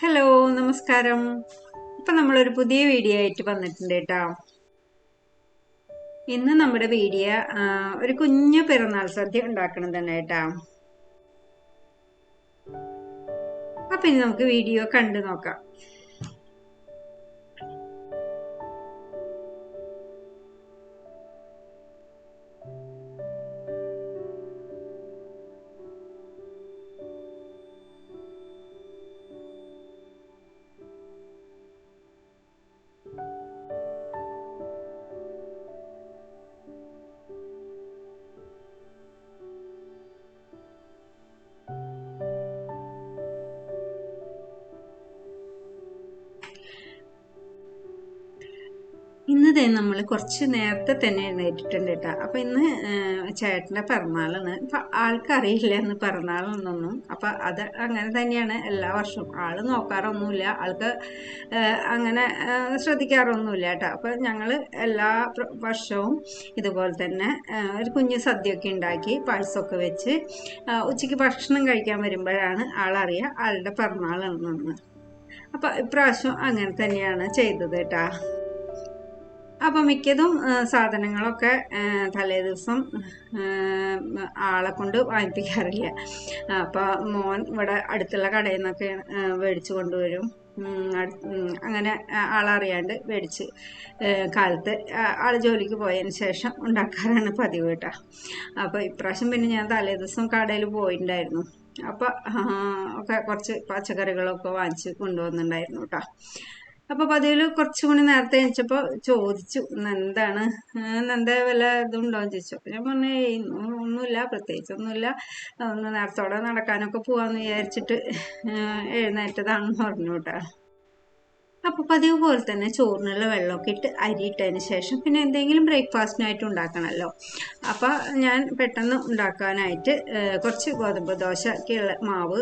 Hello നമസ്കാരം. ഇപ്പൊ നമ്മളൊരു പുതിയ വീഡിയോ ആയിട്ട് വന്നിട്ടുണ്ട് കേട്ടോ. ഇന്ന് നമ്മുടെ വീഡിയോ ഒരു കുഞ്ഞു പിറന്നാൾ സദ്യ ഉണ്ടാക്കണം തന്നെ കേട്ടോ. അപ്പൊ ഇനി നമുക്ക് വീഡിയോ കണ്ടു നോക്കാം. ഇന്ന് നമ്മൾ കുറച്ച് നേരത്തെ തന്നെ എഴുന്നേറ്റിട്ടുണ്ട് കേട്ടോ. അപ്പൊ ഇന്ന് ചേട്ടന്റെ പിറന്നാളാണ്. അപ്പൊ ആൾക്കറിയില്ല എന്ന് പിറന്നാളെന്നൊന്നും അപ്പൊ അത് അങ്ങനെ തന്നെയാണ് എല്ലാ വർഷവും. ആൾ നോക്കാറൊന്നുമില്ല. ആൾക്ക് അങ്ങനെ ശ്രദ്ധിക്കാറൊന്നുമില്ല കേട്ടോ. അപ്പൊ ഞങ്ങൾ എല്ലാ വർഷവും ഇതുപോലെ തന്നെ ഒരു കുഞ്ഞു സദ്യയൊക്കെ ഉണ്ടാക്കി പായസമൊക്കെ വെച്ച് ഉച്ചയ്ക്ക് ഭക്ഷണം കഴിക്കാൻ വരുമ്പോഴാണ് ആളറിയുക ആളുടെ പിറന്നാളാണെന്ന് അപ്പൊ ഇപ്രാവശ്യം അങ്ങനെ തന്നെയാണ് ചെയ്തത് കേട്ടാ. അപ്പൊ മിക്കതും സാധനങ്ങളൊക്കെ തലേ ദിവസം ആളെ കൊണ്ട് വാങ്ങിപ്പിക്കാറില്ല. അപ്പോൾ മോൻ ഇവിടെ അടുത്തുള്ള കടയിൽ നിന്നൊക്കെ മേടിച്ച് കൊണ്ടുവരും. അങ്ങനെ ആളറിയാണ്ട് മേടിച്ച് കാലത്ത് ആൾ ജോലിക്ക് പോയതിന് ശേഷം ഉണ്ടാക്കാറാണ് പതിവ് കേട്ടോ. അപ്പോൾ ഇപ്രാവശ്യം പിന്നെ ഞാൻ തലേ ദിവസം കടയിൽ പോയിട്ടുണ്ടായിരുന്നു അപ്പം ഒക്കെ കുറച്ച് പച്ചക്കറികളൊക്കെ വാങ്ങിച്ച് കൊണ്ടുവന്നിട്ടുണ്ടായിരുന്നു കേട്ടോ. അപ്പൊ പതിവിൽ കുറച്ചും കൂടി നേരത്തെ എണീച്ചപ്പോ ചോദിച്ചു "ഇന്ന് എന്താണ് എന്താ വല്ല ഇതുണ്ടോ? എന്ന് ചോദിച്ചു. ഞാൻ പറഞ്ഞു ഒന്നുമില്ല പ്രത്യേകിച്ച് ഒന്നുമില്ല. ഒന്ന് നേരത്തോടെ നടക്കാനൊക്കെ പോവാന്ന് വിചാരിച്ചിട്ട് എഴുന്നേറ്റതാണെന്ന് പറഞ്ഞു കേട്ടോ അപ്പൊ പതിവ് പോലെ തന്നെ ചോറിനുള്ള വെള്ളമൊക്കെ ഇട്ട് അരി ഇട്ടതിന് ശേഷം പിന്നെ എന്തെങ്കിലും ബ്രേക്ക്ഫാസ്റ്റിനായിട്ട് ഉണ്ടാക്കണമല്ലോ. അപ്പോൾ ഞാൻ പെട്ടെന്ന് ഉണ്ടാക്കാനായിട്ട് കുറച്ച് ഗോതമ്പ് ദോശ ദോശക്കുള്ള മാവ്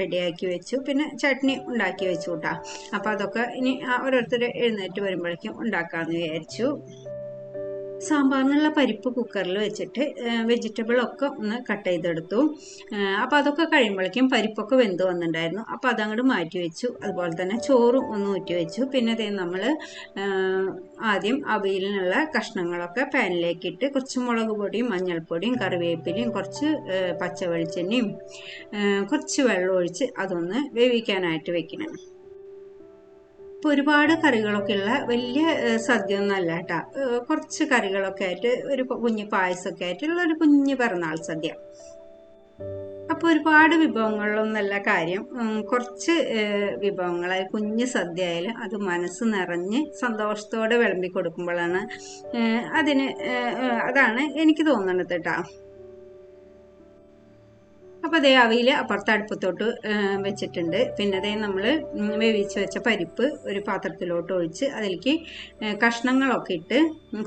റെഡിയാക്കി വെച്ചു. പിന്നെ ചട്നി ഉണ്ടാക്കി വെച്ചു കേട്ടാ അപ്പൊ അതൊക്കെ ഇനി ഓരോരുത്തർ എഴുന്നേറ്റ് വരുമ്പോഴേക്കും ഉണ്ടാക്കാന്ന് വിചാരിച്ചു. സാമ്പാറിനുള്ള പരിപ്പ് കുക്കറിൽ വെച്ചിട്ട് വെജിറ്റബിൾ ഒക്കെ ഒന്ന് കട്ട് ചെയ്തെടുത്തു. അപ്പോൾ അതൊക്കെ കഴിയുമ്പോഴേക്കും പരിപ്പൊക്കെ വെന്ത് വന്നിട്ടുണ്ടായിരുന്നു അപ്പോൾ അതങ്ങോട്ട് മാറ്റി വെച്ചു. അതുപോലെ തന്നെ ചോറും ഒന്ന് ഊറ്റി വെച്ചു. പിന്നെ അതേ നമ്മൾ ആദ്യം അവയിലിനുള്ള കഷ്ണങ്ങളൊക്കെ പാനിലേക്ക് ഇട്ട് കുറച്ച് മുളക് പൊടിയും മഞ്ഞൾപ്പൊടിയും കറിവേപ്പിലയും കുറച്ച് പച്ച വെളിച്ചെണ്ണയും കുറച്ച് വെള്ളം ഒഴിച്ച് അതൊന്ന് വേവിക്കാനായിട്ട് വെക്കണം. ഇപ്പൊ ഒരുപാട് കറികളൊക്കെ ഉള്ള വലിയ സദ്യ ഒന്നും അല്ല കേട്ടാ കുറച്ച് കറികളൊക്കെ ആയിട്ട് ഒരു കുഞ്ഞു പായസമൊക്കെ ആയിട്ടുള്ള ഒരു കുഞ്ഞു പിറന്നാൾ സദ്യ. അപ്പൊ ഒരുപാട് വിഭവങ്ങളിലൊന്നല്ല കാര്യം. കുറച്ച് വിഭവങ്ങളായി കുഞ്ഞ് സദ്യ ആയാലും അത് മനസ്സ് നിറഞ്ഞ് സന്തോഷത്തോടെ വിളമ്പി കൊടുക്കുമ്പോഴാണ് അതിന് അതാണ് എനിക്ക് തോന്നുന്നത് കേട്ടാ. അപ്പോൾ അതേ അവിയിൽ അപ്പുറത്ത് അടുപ്പത്തോട്ട് വെച്ചിട്ടുണ്ട്. പിന്നെ അതേ നമ്മൾ വേവിച്ച് വെച്ച പരിപ്പ് ഒരു പാത്രത്തിലോട്ട് ഒഴിച്ച് അതിലേക്ക് കഷ്ണങ്ങളൊക്കെ ഇട്ട്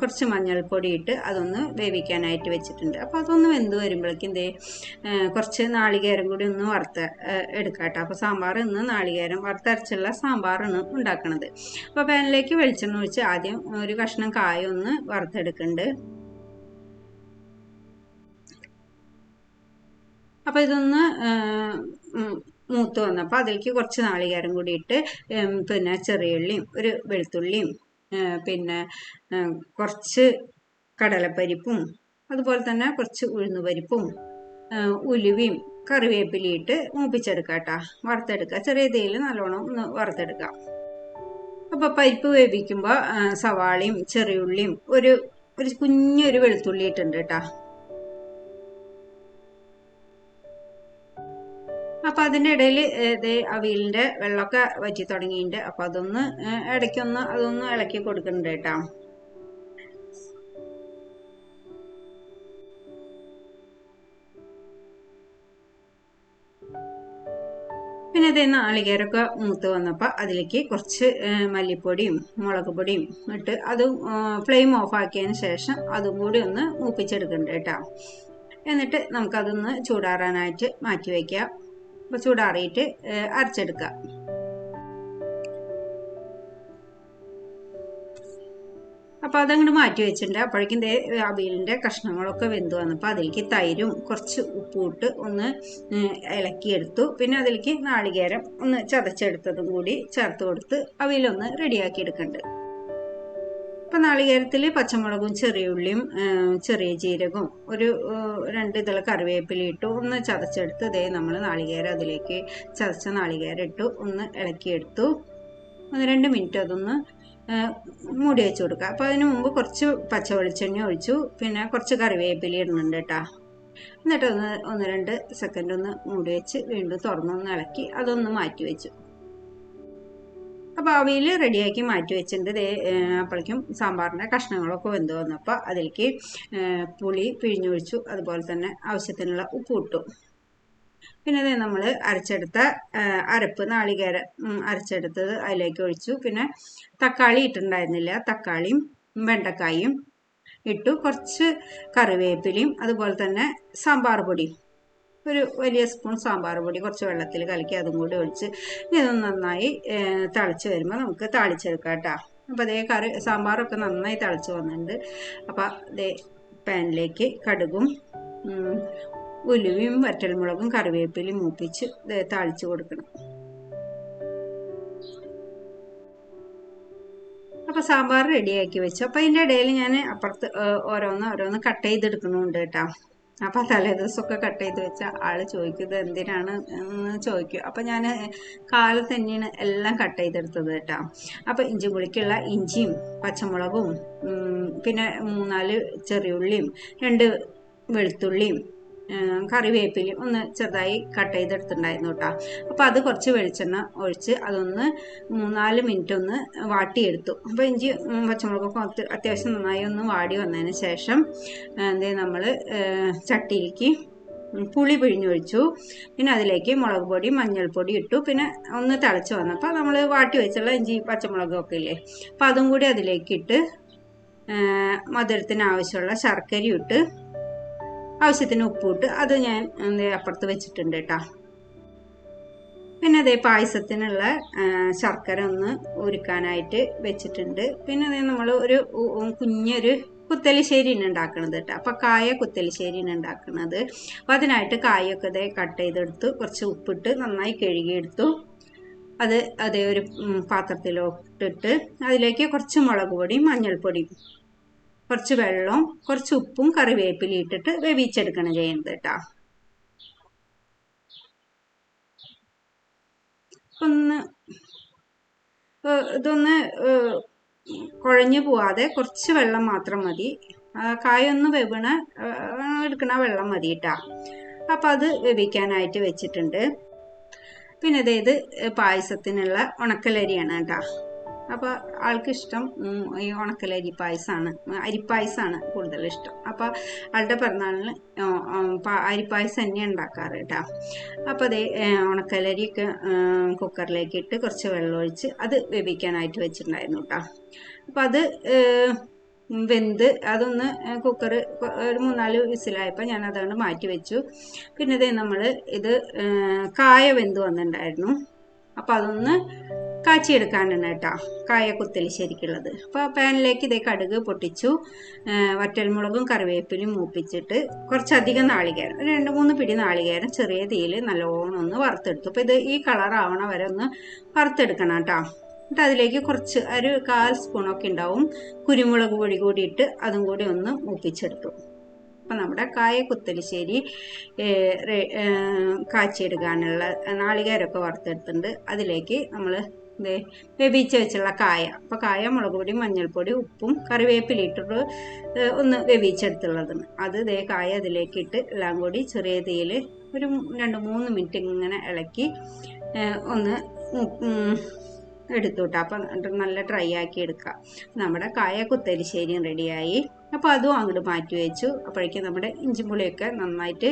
കുറച്ച് മഞ്ഞൾപ്പൊടി ഇട്ട് അതൊന്ന് വേവിക്കാനായിട്ട് വെച്ചിട്ടുണ്ട്. അപ്പോൾ അതൊന്ന് വെന്ത് വരുമ്പോഴേക്കും ദേ കുറച്ച് നാളികേരം കൂടി ഒന്ന് വറുത്ത് എടുക്കാം കേട്ടോ അപ്പോൾ സാമ്പാർ ഇന്ന് നാളികേരം വറുത്തരച്ചുള്ള സാമ്പാറാണ് ഉണ്ടാക്കുന്നത് അപ്പോൾ പാനിലേക്ക് വെളിച്ചെണ്ണ ഒഴിച്ച് ആദ്യം ഒരു കഷ്ണം കായ ഒന്ന് വറുത്തെടുക്കുന്നുണ്ട് അപ്പോൾ ഇതൊന്ന് മൂത്ത് വന്നപ്പോൾ അതിലേക്ക് കുറച്ച് നാളികേരം കൂടി ഇട്ട് ഉം, പിന്നെ ചെറിയുള്ളിയും ഒരു വെളുത്തുള്ളിയും പിന്നെ കുറച്ച് കടലപ്പരിപ്പും അതുപോലെ തന്നെ കുറച്ച് ഉഴുന്നുപരിപ്പും പരിപ്പും ഉലുവയും കറിവേപ്പിലിയിട്ട് മൂപ്പിച്ചെടുക്കുക കേട്ടോ വറുത്തെടുക്കുക ചെറിയ തേയിൽ നല്ലോണം ഒന്ന് വറുത്തെടുക്കുക അപ്പോൾ പരിപ്പ് വേവിക്കുമ്പോൾ സവാളയും ചെറിയുള്ളിയും ഒരു ഒരു കുഞ്ഞൊരു വെളുത്തുള്ളി ഇട്ടുണ്ട് കേട്ടോ അപ്പൊ അതിന്റെ ഇടയിൽ ഇത് അവിയലിന്റെ വെള്ളമൊക്കെ വറ്റി തുടങ്ങിയിട്ടുണ്ട്. അപ്പൊ അതൊന്ന് ഇടയ്ക്കൊന്ന് അതൊന്ന് ഇളക്കി കൊടുക്കുന്നുണ്ട് കേട്ടോ. പിന്നെ അതേ നാളികേരൊക്കെ മൂത്ത് വന്നപ്പോൾ അതിലേക്ക് കുറച്ച് മല്ലിപ്പൊടിയും മുളക് പൊടിയും ഇട്ട് അത് ഫ്ലെയിം ഓഫ് ആക്കിയതിന് ശേഷം അതും കൂടി ഒന്ന് മൂപ്പിച്ചെടുക്കണ്ട കേട്ടോ. എന്നിട്ട് നമുക്കതൊന്ന് ചൂടാറാനായിട്ട് മാറ്റി വയ്ക്കാം ചൂടാറിയിട്ട് അരച്ചെടുക്കാം. അരച്ചെടുക്കുക അപ്പോൾ അതങ്ങോട്ട് മാറ്റി വെച്ചിട്ടുണ്ട്. അപ്പോഴേക്കും അവിയലിന്റെ കഷ്ണങ്ങളൊക്കെ വെന്ത് വന്നപ്പോൾ അതിലേക്ക് തൈരും കുറച്ച് ഉപ്പും ഇട്ട് ഒന്ന് ഇളക്കിയെടുത്തു. പിന്നെ അതിലേക്ക് നാളികേരം ഒന്ന് ചതച്ചെടുത്തതും കൂടി ചേർത്ത് കൊടുത്ത് അവിയലൊന്ന് റെഡിയാക്കി എടുക്കുന്നുണ്ട് ഇപ്പം നാളികേരത്തിൽ പച്ചമുളകും ചെറിയ ഉള്ളിയും ചെറിയ ജീരകവും ഒരു രണ്ട് ഇതള കറിവേപ്പില ഇട്ടു ഒന്ന് ചതച്ചെടുത്ത് ഇതേ നമ്മൾ നാളികേരം അതിലേക്ക് ചതച്ച നാളികേരം ഇട്ടു ഒന്ന് ഇളക്കിയെടുത്തു. ഒന്ന് രണ്ട് മിനിറ്റ് അതൊന്ന് മൂടി വെച്ച് കൊടുക്കുക അപ്പോൾ അതിന് മുമ്പ് കുറച്ച് പച്ച വെളിച്ചെണ്ണ ഒഴിച്ചു പിന്നെ കുറച്ച് കറിവേപ്പില ഇടുന്നുണ്ട് കേട്ടോ എന്നിട്ട് ഒന്ന് ഒന്ന് രണ്ട് സെക്കൻഡ് ഒന്ന് മൂടി വെച്ച് വീണ്ടും തുറന്നൊന്ന് ഇളക്കി അതൊന്ന് മാറ്റി വെച്ചു. അപ്പോൾ അവയിൽ റെഡിയാക്കി മാറ്റി വെച്ചിട്ടുണ്ട്. അപ്പോഴേക്കും സാമ്പാറിന്റെ കഷ്ണങ്ങളൊക്കെ വെന്ത് വന്നപ്പോൾ അതിലേക്ക് പുളി പിഴിഞ്ഞൊഴിച്ചു അതുപോലെ തന്നെ ആവശ്യത്തിനുള്ള ഉപ്പ് ഇട്ടു. പിന്നെ നമ്മൾ അരച്ചെടുത്ത അരപ്പ് നാളികേര അരച്ചെടുത്തത് അതിലേക്ക് ഒഴിച്ചു. പിന്നെ തക്കാളി ഇട്ടിട്ടുണ്ടായിരുന്നില്ല. തക്കാളിയും വെണ്ടക്കായും ഇട്ടു. കുറച്ച് കറിവേപ്പിലയും അതുപോലെ തന്നെ സാമ്പാർ പൊടിയും. ഒരു വലിയ സ്പൂൺ സാമ്പാർ പൊടി കുറച്ച് വെള്ളത്തിൽ കലക്കി അതും കൂടി ഒഴിച്ച് ഇതൊന്ന് നന്നായി തിളച്ച് വരുമ്പോൾ നമുക്ക് താളിച്ചെടുക്കാം കേട്ടോ. അപ്പോൾ അതേ കറി സാമ്പാറൊക്കെ നന്നായി തിളച്ച് വന്നിട്ടുണ്ട്. അപ്പോൾ അതേ പാനിലേക്ക് കടുകും ഉലുവയും വറ്റൽമുളകും കറിവേപ്പിലയും മൂപ്പിച്ച് താളിച്ച് കൊടുക്കണം. അപ്പോൾ സാമ്പാർ റെഡിയാക്കി വെച്ചു. അപ്പോൾ അതിന്റെ ഇടയിൽ ഞാൻ അപ്പുറത്ത് ഓരോന്ന് ഓരോന്ന് കട്ട് ചെയ്തെടുക്കുന്നുണ്ട് കേട്ടോ. അപ്പോൾ തലേ ദിവസമൊക്കെ കട്ട് ചെയ്ത് വെച്ച ആൾ ചോദിക്കുന്നത് എന്തിനാണ് ചോദിക്കും. അപ്പോൾ ഞാൻ കാലത്ത് തന്നെയാണ് എല്ലാം കട്ട് ചെയ്തെടുത്തത് കേട്ടോ. അപ്പോൾ ഇഞ്ചി പുളിക്കുള്ള ഇഞ്ചിയും പച്ചമുളകും പിന്നെ മൂന്നാൽ ചെറിയുള്ളിയും രണ്ട് വെളുത്തുള്ളിയും കറിവേപ്പിലയും ഒന്ന് ചെറുതായി കട്ട് ചെയ്തെടുത്തിട്ടുണ്ടായിരുന്നു കേട്ടോ അപ്പോൾ അത് കുറച്ച് വെളിച്ചെണ്ണ ഒഴിച്ച് അതൊന്ന് മൂന്നാൽ മിനിറ്റ് ഒന്ന് വാട്ടിയെടുത്തു. അപ്പോൾ ഇഞ്ചി പച്ചമുളകൊക്കെ അത്യാവശ്യം നന്നായി ഒന്ന് വാടി വന്നതിന് ശേഷം എന്തേ നമ്മൾ ചട്ടിയിലേക്ക് പുളി പിഴിഞ്ഞൊഴിച്ചു. പിന്നെ അതിലേക്ക് മുളക് പൊടി മഞ്ഞൾപ്പൊടി ഇട്ടു. പിന്നെ ഒന്ന് തിളച്ച് വന്നപ്പോൾ നമ്മൾ വാട്ടി വെച്ചുള്ള ഇഞ്ചി പച്ചമുളകൊക്കെ ഇല്ലേ? അപ്പം അതും കൂടി അതിലേക്ക് ഇട്ട് മധുരത്തിന് ആവശ്യമുള്ള ശർക്കരയും ഇട്ട് ആവശ്യത്തിന് ഉപ്പിട്ട് അത് ഞാൻ അപ്പുറത്ത് വെച്ചിട്ടുണ്ട് കേട്ടോ. പിന്നെ അതേ പായസത്തിനുള്ള ശർക്കര ഒന്ന് ഒരുക്കാനായിട്ട് വെച്ചിട്ടുണ്ട്. പിന്നെ അതേ നമ്മൾ ഒരു കുഞ്ഞൊരു കുത്തലിശ്ശേരിയാണ് ഉണ്ടാക്കണത് കേട്ടോ. അപ്പം കായ കുത്തലിശ്ശേരിയാണ് ഉണ്ടാക്കുന്നത് അപ്പം അതിനായിട്ട് കായൊക്കെ ഇതേ കട്ട് ചെയ്തെടുത്ത്. കുറച്ച് ഉപ്പിട്ട് നന്നായി കഴുകിയെടുത്തു. അത് അതേ ഒരു പാത്രത്തിലോട്ടിട്ട് അതിലേക്ക് കുറച്ച് മുളക് പൊടിയും മഞ്ഞൾപ്പൊടിയും കുറച്ച് വെള്ളവും കുറച്ച് ഉപ്പും കറിവേപ്പില ഇട്ടിട്ട് വേവിച്ചെടുക്കണം ചെയ്യുന്നത് കേട്ടോ ഒന്ന് ഇതൊന്ന് കുഴഞ്ഞു പോവാതെ കുറച്ച് വെള്ളം മാത്രം മതി. കായൊന്ന് വെവണ എടുക്കണ വെള്ളം മതി കേട്ടോ അപ്പം അത് വേവിക്കാനായിട്ട് വെച്ചിട്ടുണ്ട്. പിന്നെ അതായത് പായസത്തിനുള്ള ഉണക്കലരിയാണ് കേട്ടോ അപ്പോൾ ആൾക്ക് ഇഷ്ടം ഈ ഉണക്കലരി പായസമാണ് അരിപ്പായസമാണ് കൂടുതൽ ഇഷ്ടം അപ്പോൾ ആളുടെ പിറന്നാളിന് അരിപ്പായസം തന്നെ ഉണ്ടാക്കാറ് കേട്ടോ. അപ്പോൾ അതേ ഉണക്കലരിയൊക്കെ കുക്കറിലേക്ക് ഇട്ട് കുറച്ച് വെള്ളം ഒഴിച്ച് അത് വേവിക്കാനായിട്ട് വെച്ചിട്ടുണ്ടായിരുന്നു കേട്ടോ. അപ്പോൾ അത് വെന്ത് അതൊന്ന് കുക്കർ ഒരു മൂന്നാൽ വിസിലായപ്പോൾ ഞാൻ അതുകൊണ്ട് മാറ്റി വെച്ചു. പിന്നെ ഇതേ നമ്മൾ ഇത് കായ വെന്ത് വന്നിട്ടുണ്ടായിരുന്നു. അപ്പോൾ അതൊന്ന് കാച്ചിയെടുക്കാനാണ് കേട്ടോ കായ കുത്തലി ശരിക്കുള്ളത്. അപ്പോൾ പാനിലേക്ക് ഇതേ കടുക് പൊട്ടിച്ചു. വറ്റൽമുളകും കറിവേപ്പിലും മൂപ്പിച്ചിട്ട് കുറച്ചധികം നാളികേരം രണ്ട് മൂന്ന് പിടി നാളികേരം ചെറിയ തീയിൽ നല്ലോണം ഒന്ന് വറുത്തെടുത്തു. അപ്പോൾ ഇത് ഈ കളർ ആവണ വരെ ഒന്ന് വറുത്തെടുക്കണം കേട്ടോ എന്നിട്ട് അതിലേക്ക് കുറച്ച് ഒരു കാൽ സ്പൂണൊക്കെ ഉണ്ടാവും. കുരുമുളക് പൊടി കൂടി ഇട്ട് അതും കൂടി ഒന്ന് മൂപ്പിച്ചെടുത്തു. അപ്പം നമ്മുടെ കായ കുത്തലിശ്ശേരി കാച്ചിയെടുക്കാനുള്ള നാളികേരമൊക്കെ വറുത്തെടുത്തിട്ടുണ്ട്. അതിലേക്ക് നമ്മൾ വേവിച്ച് വെച്ചുള്ള കായ. അപ്പോൾ കായ മുളക് പൊടി മഞ്ഞൾപ്പൊടി ഉപ്പും കറിവേപ്പില ഇട്ടിട്ട് ഒന്ന് വേവിച്ചെടുത്തുള്ളതാണ് അത് ഇതേ കായ അതിലേക്ക് ഇട്ട് എല്ലാം കൂടി ചെറിയ തീയിൽ ഒരു രണ്ട് മൂന്ന് മിനിറ്റ് ഇങ്ങനെ ഇളക്കി ഒന്ന് ഉം, ഉം, എടുത്തു കേട്ടോ അപ്പം നല്ല ഡ്രൈ ആക്കി എടുക്കുക നമ്മുടെ കായ കുത്തരിശ്ശേരിയും റെഡിയായി അപ്പോൾ അതും അങ്ങോട്ട് മാറ്റി വെച്ചു. അപ്പോഴേക്കും നമ്മുടെ ഇഞ്ചിപ്പുളിയൊക്കെ നന്നായിട്ട്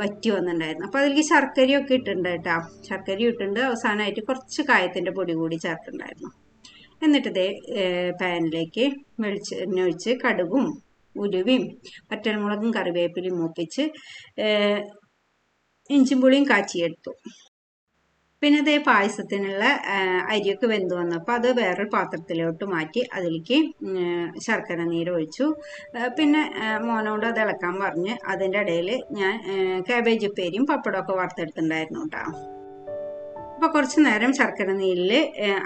വറ്റി വന്നിട്ടുണ്ടായിരുന്നു അപ്പോൾ അതിലേക്ക് ശർക്കരയൊക്കെ ഇട്ടിട്ടുണ്ട് കേട്ടോ. ശർക്കര ഇട്ടിട്ടുണ്ട്. അവസാനമായിട്ട് കുറച്ച് കായത്തിന്റെ പൊടി കൂടി ചേർത്തിട്ടുണ്ടായിരുന്നു. എന്നിട്ട് ഇതേ പാനിലേക്ക് വെളിച്ചെണ്ണ ഒഴിച്ച് കടുകും ഉലുവയും പറ്റൽമുളകും കറിവേപ്പിലയും മൂപ്പിച്ച് ഇഞ്ചിപ്പുളിയും കാച്ചിയെടുത്തു. പിന്നെ ഇതേ പായസത്തിനുള്ള അരിയൊക്കെ വെന്ത് വന്നപ്പോൾ അത് വേറൊരു പാത്രത്തിലോട്ട് മാറ്റി അതിലേക്ക് ശർക്കര നീര് ഒഴിച്ചു. പിന്നെ മോനോട് അത് ഇളക്കാൻ പറഞ്ഞ് അതിന്റെ ഇടയിൽ ഞാൻ കാബേജ് ഉപ്പേരിയും പപ്പടമൊക്കെ വറുത്തെടുത്തിട്ടുണ്ടായിരുന്നു കേട്ടോ അപ്പോൾ കുറച്ച് നേരം ശർക്കര നീരിൽ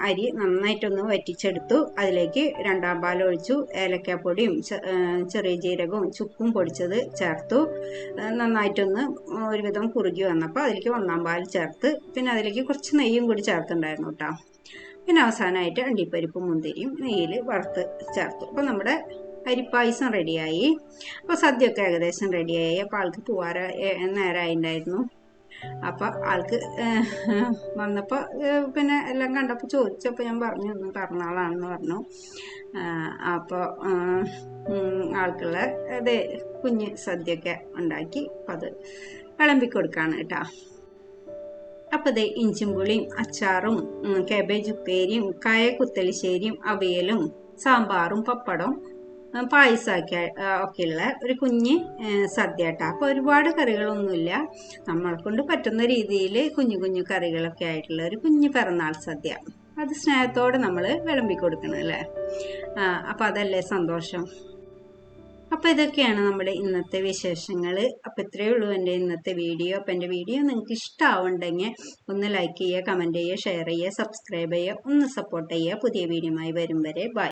അരി നന്നായിട്ടൊന്ന് വറ്റിച്ചെടുത്തു. അതിലേക്ക് രണ്ടാം പാൽ ഒഴിച്ചു. ഏലക്കാപ്പൊടിയും ചെറിയ ജീരകവും ചുക്കും പൊടിച്ചത് ചേർത്തു. നന്നായിട്ടൊന്ന് ഒരുവിധം കുറുകി വന്നപ്പോൾ അതിലേക്ക് ഒന്നാം പാൽ ചേർത്ത് പിന്നെ അതിലേക്ക് കുറച്ച് നെയ്യും കൂടി ചേർത്തുണ്ടായിരുന്നു കേട്ടോ പിന്നെ അവസാനമായിട്ട് അണ്ടിപ്പരിപ്പും മുന്തിരിയും നെയ്യിൽ വറുത്ത് ചേർത്തു. അപ്പോൾ നമ്മുടെ അരിപ്പായസം റെഡിയായി അപ്പോൾ ഒക്കെ ഏകദേശം റെഡിയായി അപ്പോൾ ആൾക്ക് പോവാറ നേരമായിട്ടുണ്ടായിരുന്നു അപ്പോൾ ആൾക്ക് വന്നപ്പോൾ പിന്നെ എല്ലാം കണ്ടപ്പോൾ ചോദിച്ചപ്പോൾ ഞാൻ പറഞ്ഞു ഒന്ന് പിറന്നാളാണെന്ന് പറഞ്ഞു. അപ്പോൾ ആൾക്കുള്ള അതേ കുഞ്ഞ് സദ്യയൊക്കെ ഉണ്ടാക്കി അപ്പം അത് വിളമ്പി കൊടുക്കാണ് കേട്ടോ. അപ്പോൾ ദേ ഇഞ്ചും പുളിയും അച്ചാറും കാബേജ് ഉപ്പേരിയും കായ കുത്തലിശ്ശേരിയും അവിയലും സാമ്പാറും പപ്പടവും പായസമൊക്കെ ഒക്കെ ഒക്കെയുള്ള ഒരു കുഞ്ഞ് സദ്യ കേട്ടോ അപ്പോൾ ഒരുപാട് കറികളൊന്നുമില്ല. നമ്മളെ കൊണ്ട് പറ്റുന്ന രീതിയിൽ കുഞ്ഞു കുഞ്ഞു കറികളൊക്കെ ആയിട്ടുള്ള ഒരു കുഞ്ഞു പിറന്നാൾ സദ്യ. അത് സ്നേഹത്തോടെ നമ്മൾ വിളമ്പി കൊടുക്കണം അല്ലേ? അപ്പം അതല്ലേ സന്തോഷം? അപ്പോൾ ഇതൊക്കെയാണ് നമ്മുടെ ഇന്നത്തെ വിശേഷങ്ങൾ അപ്പോൾ ഇത്രയേ ഉള്ളൂ എന്റെ ഇന്നത്തെ വീഡിയോ. അപ്പോൾ എന്റെ വീഡിയോ നിങ്ങൾക്ക് ഇഷ്ടമാവുണ്ടെങ്കിൽ ഒന്ന് ലൈക്ക് ചെയ്യുക കമന്റ് ചെയ്യുക ഷെയർ ചെയ്യുക സബ്സ്ക്രൈബ് ചെയ്യുക ഒന്ന് സപ്പോർട്ട് ചെയ്യുക. പുതിയ വീഡിയോയുമായി വരും വരെ. ബൈ.